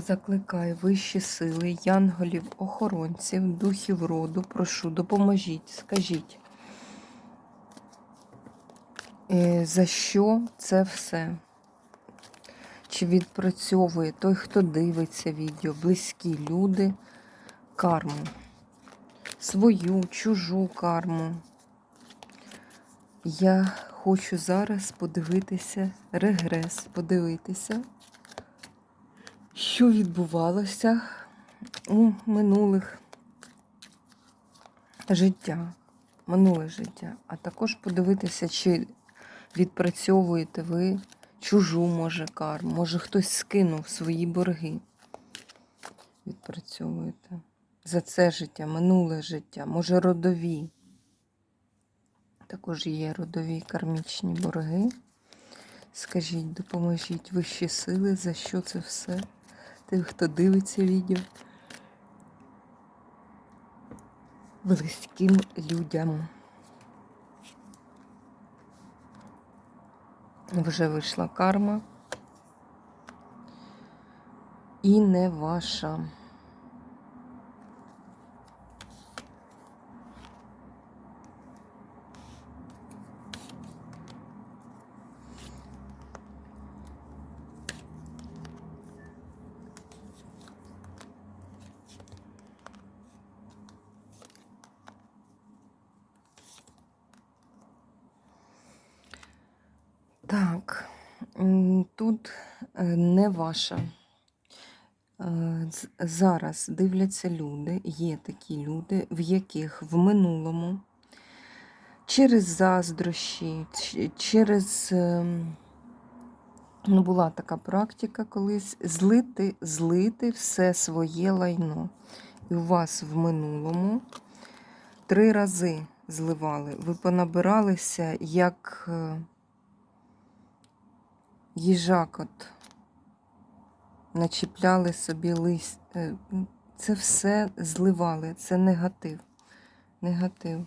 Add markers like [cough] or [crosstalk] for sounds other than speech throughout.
Закликаю вищі сили, янголів, охоронців, духів роду, прошу, допоможіть, скажіть, е, за що це все? Чи відпрацьовує той, хто дивиться відео, близькі люди, карму, свою, чужу карму. Я хочу зараз подивитися регрес, подивитися що відбувалося у минулих життя, минуле життя, а також подивитися, чи відпрацьовуєте ви чужу, може, карму, може хтось скинув свої борги. Відпрацьовуєте за це життя, минуле життя, може родові. Також є родові кармічні борги. Скажіть, допоможіть вищі сили, за що це все? Тих, хто дивиться відео. Близьким людям. Вже вийшла карма. І не ваша. Так, м, тут е, не ваша. Е, Зараз дивляться люди, є такі люди, в яких в минулому через заздрощі, через ем, ну, була така практика колись злити, злити все своє лайно. І у вас в минулому три рази зливали. Ви понабиралися як. Їжак от начіпляли собі лист. е, Це все зливали, це негатив. Негатив.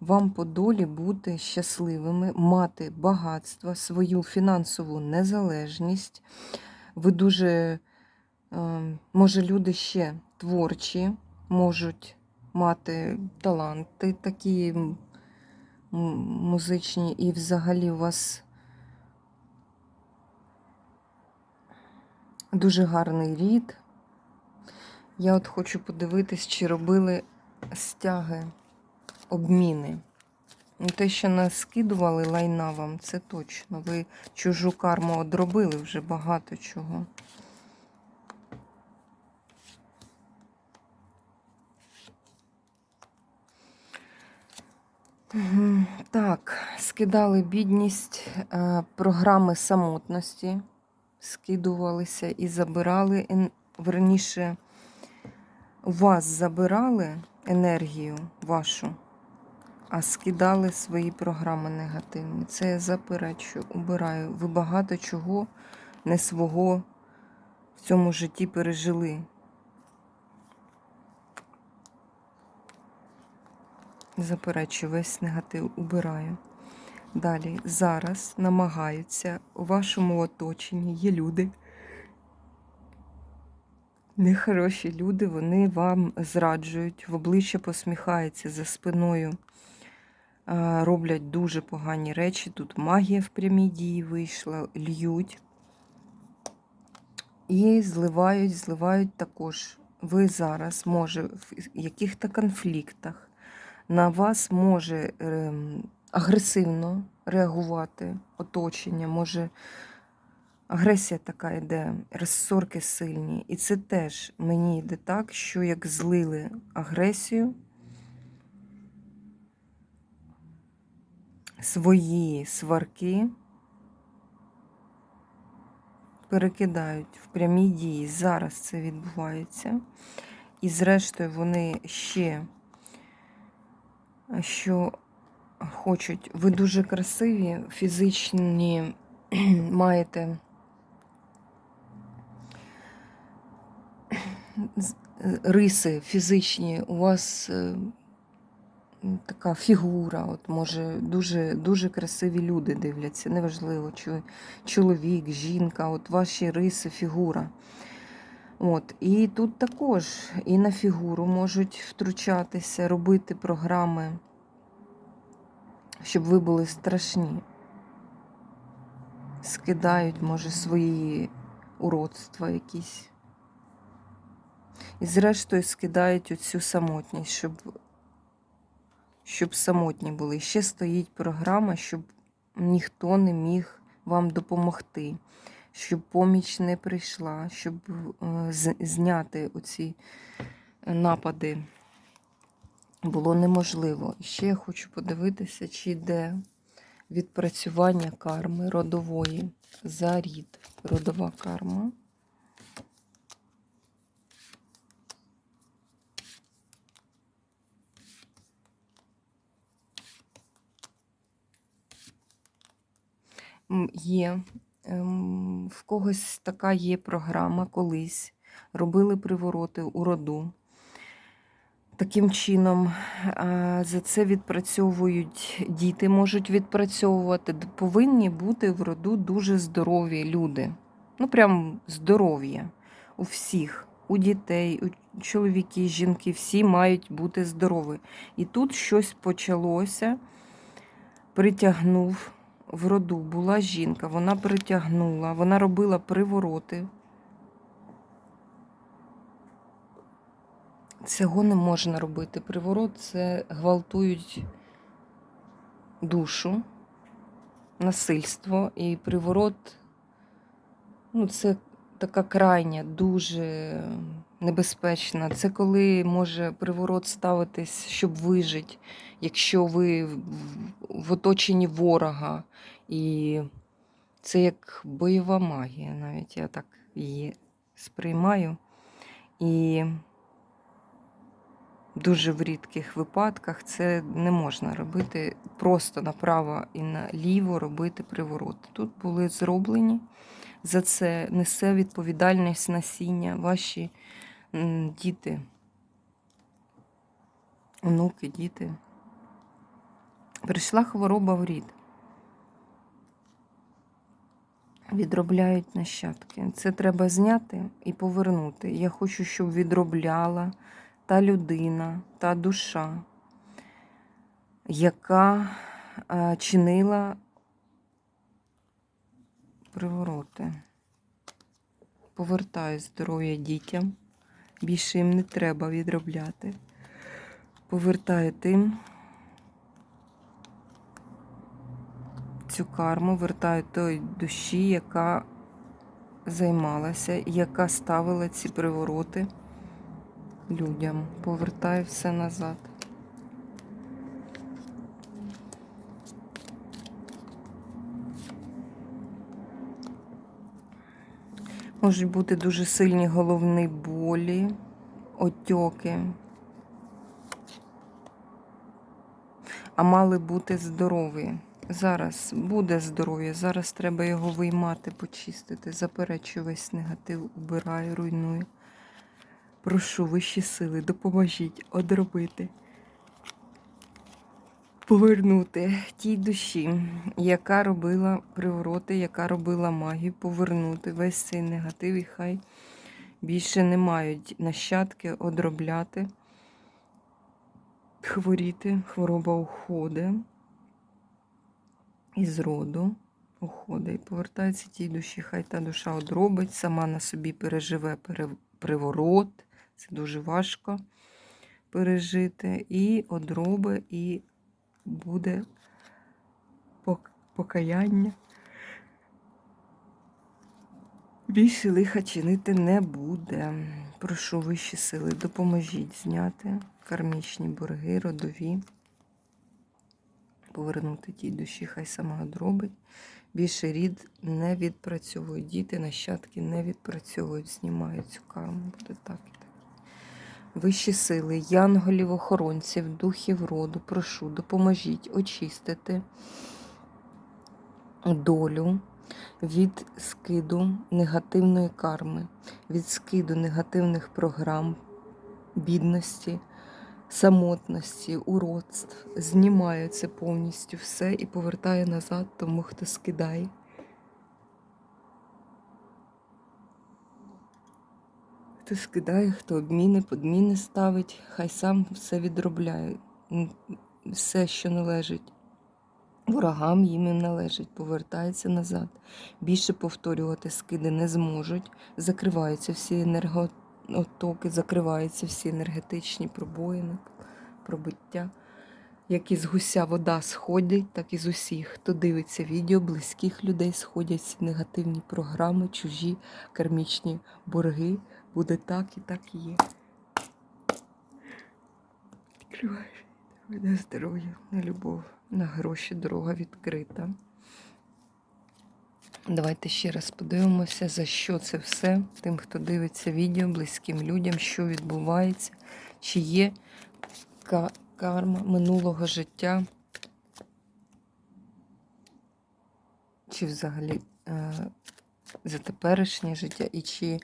Вам по долі бути щасливими, мати багатство, свою фінансову незалежність. Ви дуже, е, може, люди ще творчі, можуть мати таланти такі музичні, і взагалі у вас Дуже гарний рід. Я от хочу подивитись, чи робили стяги, обміни. Ну, Те, що нас скидували лайна вам, це точно. Ви чужу карму одробили вже багато чого. Так, скидали бідність, е, програми самотності скидувалися і забирали, верніше, вас забирали енергію вашу, а скидали свої програми негативні. Це я заперечую, убираю. Ви багато чого не свого в цьому житті пережили. Заперечую, весь негатив убираю. Далі, зараз намагаються у вашому оточенні є люди. Нехороші люди, вони вам зраджують, в обличчя посміхаються за спиною, роблять дуже погані речі. Тут магія в прямій дії вийшла, льють і зливають, зливають також. Ви зараз, може, в яких-то конфліктах на вас може ем, агресивно реагувати оточення, може агресія така йде, розсорки сильні. І це теж мені йде так, що як злили агресію, свої сварки, перекидають в прямій дії. Зараз це відбувається. І зрештою вони ще що хочуть. Ви дуже красиві, фізичні [clears throat] маєте риси фізичні, у вас е, така фігура, от може дуже, дуже красиві люди дивляться, неважливо, чи чоловік, жінка, от ваші риси, фігура. От, і тут також і на фігуру можуть втручатися, робити програми, щоб ви були страшні. Скидають, може, свої уродства якісь. І зрештою скидають оцю самотність, щоб, щоб самотні були. І Ще стоїть програма, щоб ніхто не міг вам допомогти, щоб поміч не прийшла, щоб е, зняти оці е, напади було неможливо. І ще я хочу подивитися, чи йде відпрацювання карми родової за рід. Родова карма. Є. Ем, В когось така є програма колись. Робили привороти у роду. Таким чином, за це відпрацьовують діти, можуть відпрацьовувати. Повинні бути в роду дуже здорові люди. Ну, прям здоров'я у всіх, у дітей, у чоловіків, жінки, всі мають бути здорові. І тут щось почалося, притягнув в роду. Була жінка, вона притягнула, вона робила привороти. Цього не можна робити. Приворот це гвалтують душу, насильство і приворот ну, це така крайня, дуже небезпечна. Це коли може приворот ставитись, щоб вижити, якщо ви в- оточенні ворога. І це як бойова магія, навіть я так її сприймаю. І дуже в рідких випадках це не можна робити просто направо і наліво робити привороти. Тут були зроблені. За це несе відповідальність насіння, ваші діти, онуки, діти. Прийшла хвороба в рід. Відробляють нащадки. Це треба зняти і повернути. Я хочу, щоб відробляла та людина, та душа, яка е, чинила привороти. Повертаю здоров'я дітям. Більше їм не треба відробляти. Повертаю тим цю карму, вертаю той душі, яка займалася, яка ставила ці привороти людям. Повертаю все назад. Можуть бути дуже сильні головні болі, отьоки. А мали бути здорові. Зараз буде здоров'я, зараз треба його виймати, почистити. Заперечую весь негатив, убираю, руйную. Прошу вищі сили, допоможіть одробити. Повернути тій душі, яка робила привороти, яка робила магію, повернути весь цей негатив, і хай більше не мають нащадки одробляти, хворіти, хвороба уходить із роду уходить. І повертається тій душі, хай та душа одробить, сама на собі переживе пере- приворот. Це дуже важко пережити. І одроби, і буде покаяння. Більше лиха чинити не буде. Прошу вищі сили, допоможіть зняти кармічні борги, родові, повернути тій душі, хай сама одробить. Більше рід не відпрацьовують. Діти, нащадки не відпрацьовують, знімають цю карму. Буде так. Вищі сили, янголів, охоронців, духів роду, прошу, допоможіть очистити долю від скиду негативної карми, від скиду негативних програм, бідності, самотності, уродств. Знімаю це повністю все і повертаю назад тому, хто скидає. Хто скидає, хто обміни, подміни ставить, хай сам все відробляє. Все, що належить ворогам, їм і належить, повертається назад. Більше повторювати скиди не зможуть. Закриваються всі енерготоки, закриваються всі енергетичні пробоїни, пробиття. Як із гуся вода сходить, так і з усіх. Хто дивиться відео, близьких людей сходять всі негативні програми, чужі кармічні борги. Буде так і так є. Відкриваєш на здоров'я, на любов, на гроші дорога відкрита. Давайте ще раз подивимося, за що це все. Тим, хто дивиться відео, близьким людям, що відбувається, чи є карма минулого життя, чи взагалі е, за теперішнє життя, і чи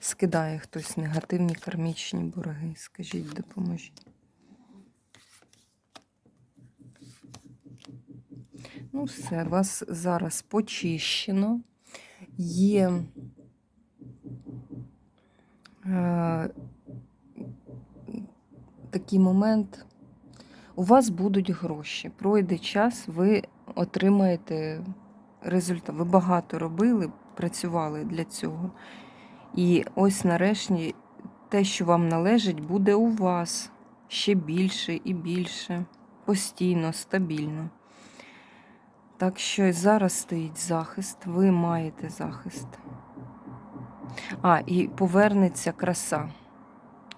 скидає хтось негативні кармічні борги. Скажіть, допоможіть. Ну, все, вас зараз почищено. Є е, такий момент. У вас будуть гроші. Пройде час, ви отримаєте результат. Ви багато робили, працювали для цього. І ось нарешті те, що вам належить, буде у вас ще більше і більше, постійно, стабільно. Так що і зараз стоїть захист, ви маєте захист. А, і повернеться краса.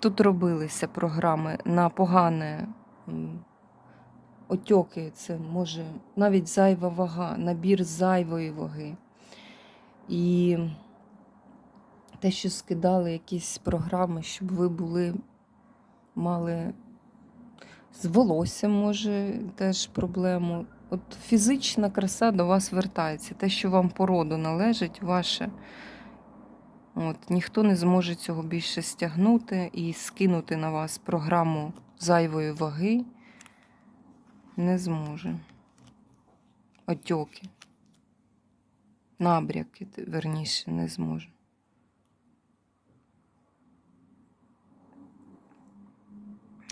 Тут робилися програми на погане отьоки, це може навіть зайва вага, набір зайвої ваги. І те, що скидали якісь програми, щоб ви були, мали з волоссям, може, теж проблему. От фізична краса до вас вертається. Те, що вам по роду належить, ваше. От, ніхто не зможе цього більше стягнути і скинути на вас програму зайвої ваги. Не зможе. Отьоки. Набряки, верніше, не зможе.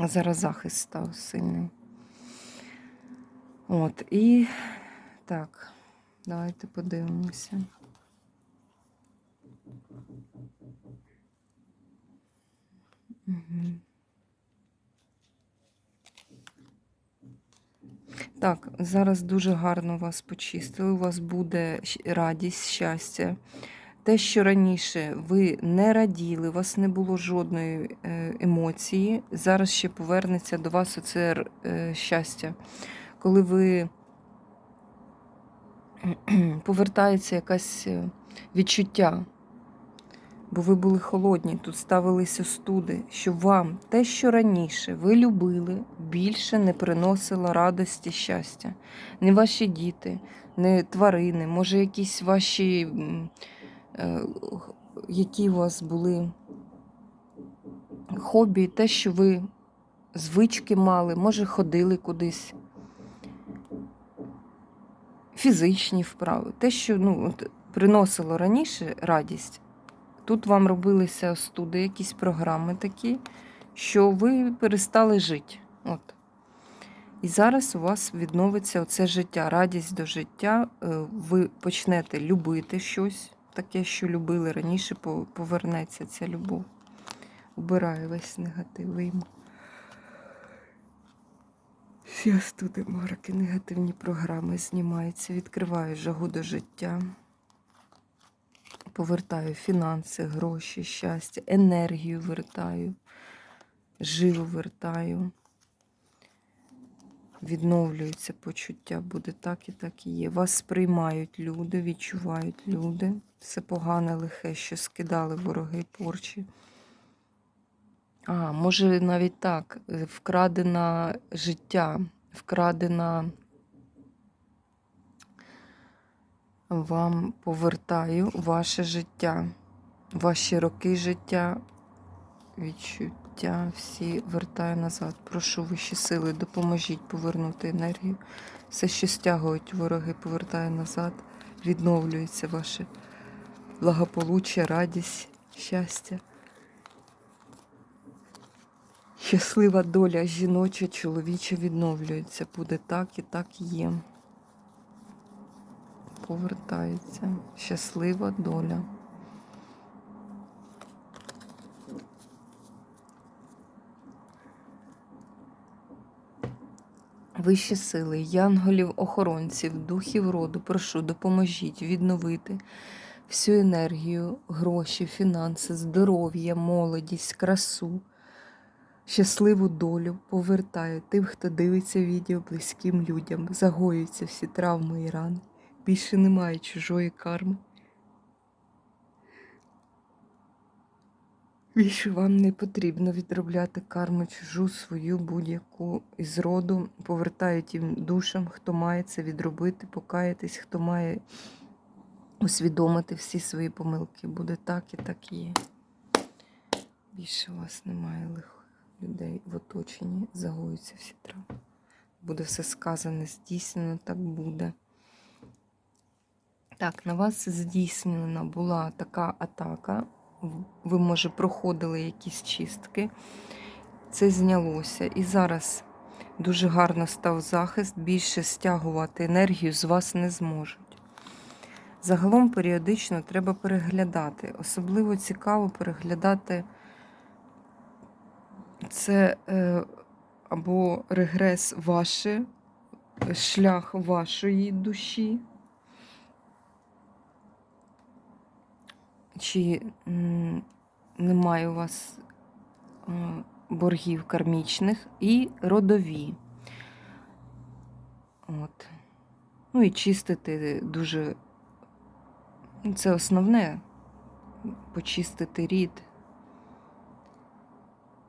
Зараз захист став сильний. От, і так, давайте подивимося. Так, зараз дуже гарно вас почистили. У вас буде радість, щастя. Те, що раніше ви не раділи, у вас не було жодної е, емоції, зараз ще повернеться до вас оце е, щастя. Коли ви [clears throat] повертається якесь е, відчуття, бо ви були холодні, тут ставилися студи, щоб вам те, що раніше ви любили, більше не приносило радості, щастя. Не ваші діти, не тварини, може, якісь ваші, які у вас були хобі, те, що ви звички мали, може, ходили кудись. Фізичні вправи, те, що ну, приносило раніше радість, тут вам робилися студи, якісь програми такі, що ви перестали жити. От. І зараз у вас відновиться оце життя, радість до життя. е, Ви почнете любити щось, таке, що любили раніше, повернеться ця любов. Убираю весь негатив. вийму. Всі остуди, мороки, негативні програми знімаються, відкриваю жагу до життя. Повертаю фінанси, гроші, щастя, енергію вертаю, живу вертаю. Відновлюється почуття, буде так і так і є. Вас сприймають люди, відчувають люди. Все погане, лихе, що скидали вороги порчі. А, може навіть так, вкрадена життя, вкрадена вам повертаю ваше життя, ваші роки життя, відчуття всі вертаю назад. Прошу вищі сили, допоможіть повернути енергію. Все, що стягують вороги, повертаю назад, відновлюється ваше благополуччя, радість, щастя. Щаслива доля жіноча, чоловіча відновлюється. Буде так і так є. Повертається. Щаслива доля. Вищі сили, янголів, охоронців, духів роду, прошу, допоможіть відновити всю енергію, гроші, фінанси, здоров'я, молодість, красу, щасливу долю повертаю тим, хто дивиться відео близьким людям, загоюються всі травми і рани. Більше немає чужої карми. Більше вам не потрібно відробляти карму чужу свою будь-яку із роду. Повертаю тим душам, хто має це відробити, покаятись, хто має усвідомити всі свої помилки. Буде так і так є. Більше у вас немає лихих людей в оточенні, загоюються всі травми. Буде все сказане, здійснено, так буде. Так, на вас здійснена була така атака. Ви, може, проходили якісь чистки. Це знялося. І зараз дуже гарно став захист, більше стягувати енергію з вас не зможуть. Загалом періодично треба переглядати. Особливо цікаво переглядати це е, або регрес ваше, шлях вашої душі. Чи немає у вас е, боргів кармічних і родові. От. Ну і чистити дуже, це основне. Почистити рід,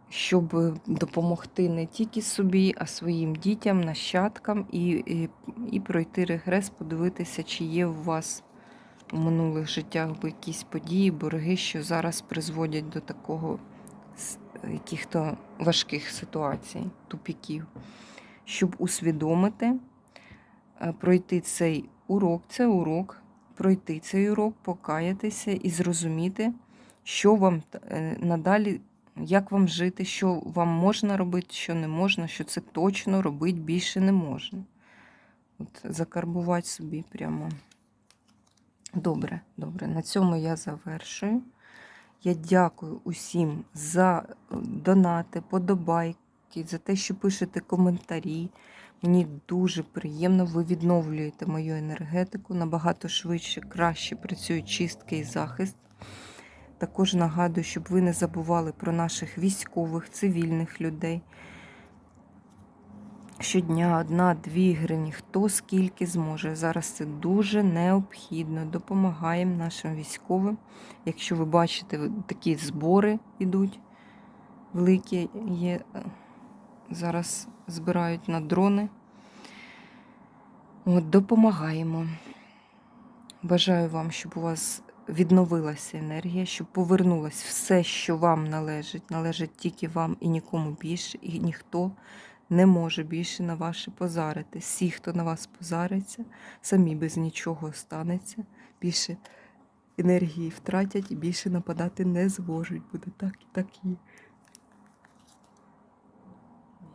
щоб допомогти не тільки собі, а своїм дітям, нащадкам і, і, і пройти регрес, подивитися, чи є у вас у минулих життях якісь події, борги, що зараз призводять до такого яких-то важких ситуацій, тупіків, щоб усвідомити, е, пройти цей урок, це урок, пройти цей урок, покаятися і зрозуміти, що вам е, надалі, як вам жити, що вам можна робити, що не можна, що це точно робити більше не можна. От Закарбувати собі прямо. Добре, добре. На цьому я завершую. Я дякую усім за е, донати, подобайки, за те, що пишете коментарі. Мені дуже приємно, ви відновлюєте мою енергетику набагато швидше, краще працюють чистки і захист. Також нагадую, щоб ви не забували про наших військових, цивільних людей. Щодня одна-дві гривні, хто скільки зможе. Зараз це дуже необхідно. Допомагаємо нашим військовим. Якщо ви бачите, такі збори йдуть великі є. Зараз збирають на дрони. От, допомагаємо. Бажаю вам, щоб у вас відновилася енергія, щоб повернулось все, що вам належить. Належить тільки вам і нікому більше, і ніхто не може більше на ваше позарити. Всі, хто на вас позариться, самі без нічого останеться. Більше енергії втратять і більше нападати не зможуть. Буде так і так і.